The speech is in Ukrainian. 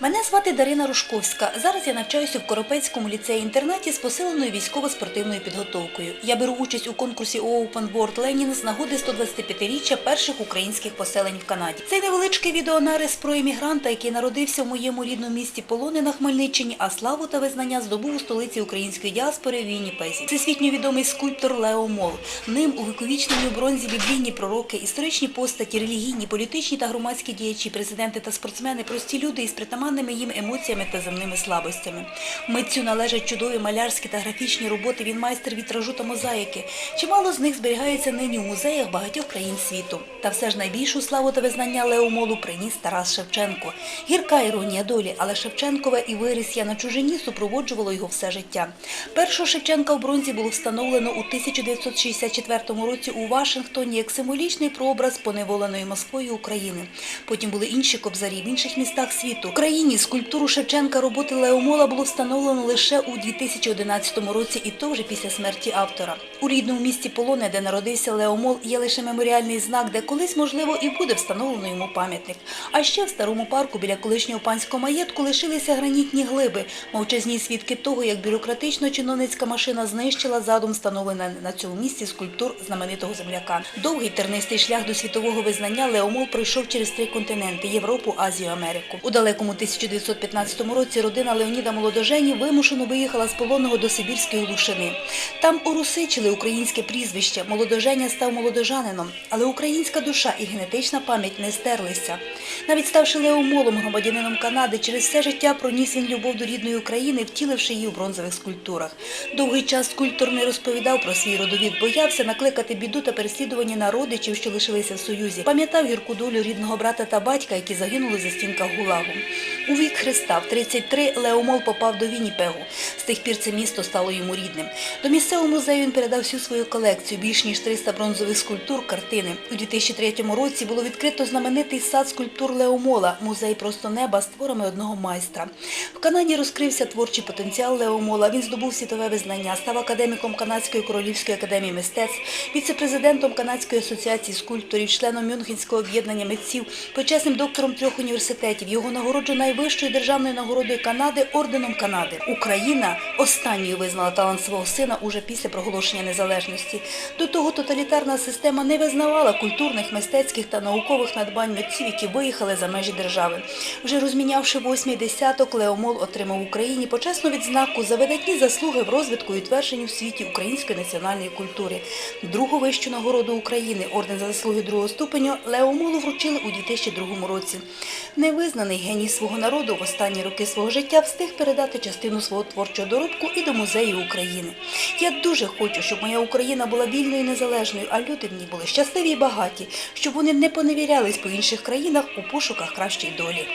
Мене звати Дарина Рушковська. Зараз я навчаюся в Коропецькому ліцеї-інтернаті з посиленою військово-спортивною підготовкою. Я беру участь у конкурсі Open World Ленін з нагоди 125-річчя перших українських поселень в Канаді. Цей невеличкий відеонарис про емігранта, який народився в моєму рідному місті Полони на Хмельниччині, а славу та визнання здобув у столиці української діаспори Вінніпезі. Всесвітньо відомий скульптор Лео Мол. Ним у бронзі біблійні пророки, історичні постаті, релігійні, політичні та громадські діячі, президенти та спортсмени, прості люди із притаманними їм емоціями та земними слабостями. Митцю належать чудові малярські та графічні роботи. Він майстер вітражу та мозаїки. Чимало з них зберігається нині у музеях багатьох країн світу. Та все ж найбільшу славу та визнання Лео Молу приніс Тарас Шевченко. Гірка іронія долі, але Шевченкове і виріс я на чужині супроводжувало його все життя. Першого Шевченка в бронзі було встановлено у 1964 році у Вашингтоні як символічний прообраз поневоленої Москвою України. Потім були інші кобзарі в інших містах світу. Україні скульптуру Шевченка роботи Лео Мола було встановлено лише у 2011 році, і то вже після смерті автора. У рідному місті Полоне, де народився Лео Мол, є лише меморіальний знак, де колись, можливо, і буде встановлено йому пам'ятник. А ще в старому парку біля колишнього панського маєтку лишилися гранітні глиби, мовчазні свідки того, як бюрократично-чиновницька машина знищила задум встановлена на цьому місці скульптур знаменитого земляка. Довгий тернистий шлях до світового визнання Лео Мол пройшов через три континенти – Європу, Азію, Америку. У далекому 1915 році родина Леоніда Молодожені вимушено виїхала з полонного до Сибірської Глушини. Там урусичили українське прізвище. Молодоженя став молодожанином, але українська душа і генетична пам'ять не стерлися. Навіть ставши Леомолом, громадянином Канади, через все життя проніс він любов до рідної України, втіливши її у бронзових скульптурах. Довгий час скульптор не розповідав про свій родовід, боявся накликати біду та переслідування на родичів, що лишилися в Союзі. Пам'ятав гірку долю рідного брата та батька, які загинули за стінках Гулагу. У вік Христа в 33 Леомол попав до Вінніпегу. З тих пір це місто стало йому рідним. До місцевого музею він передав всю свою колекцію, більш ніж 300 бронзових скульптур, картини. У 2003 році було відкрито знаменитий сад скульптур Леомола, музей просто неба з творами одного майстра. В Канаді розкрився творчий потенціал Леомола. Він здобув світове визнання, став академіком Канадської королівської академії мистецтв, віце-президентом Канадської асоціації скульпторів, членом Мюнхенського об'єднання митців, почесним доктором трьох університетів. Його нагороджено найвищою державною нагородою Канади орденом Канади. Україна останньою визнала талант свого сина уже після проголошення незалежності. До того тоталітарна система не визнавала культурних, мистецьких та наукових надбань митців, які виїхали за межі держави. Вже розмінявши восьмий десяток, Леомол отримав в Україні почесну відзнаку за видатні заслуги в розвитку і утвердженні в світі української національної культури. Другу вищу нагороду України орден за заслуги другого ступеню Леомолу вручили у 2002 році. Невизнаний геній свого народу в останні роки свого життя встиг передати частину свого творчого доробку і до музею України. Я дуже хочу, щоб моя Україна була вільною і незалежною, а люди в ній були щасливі і багаті, щоб вони не поневірялись по інших країнах у пошуках кращої долі.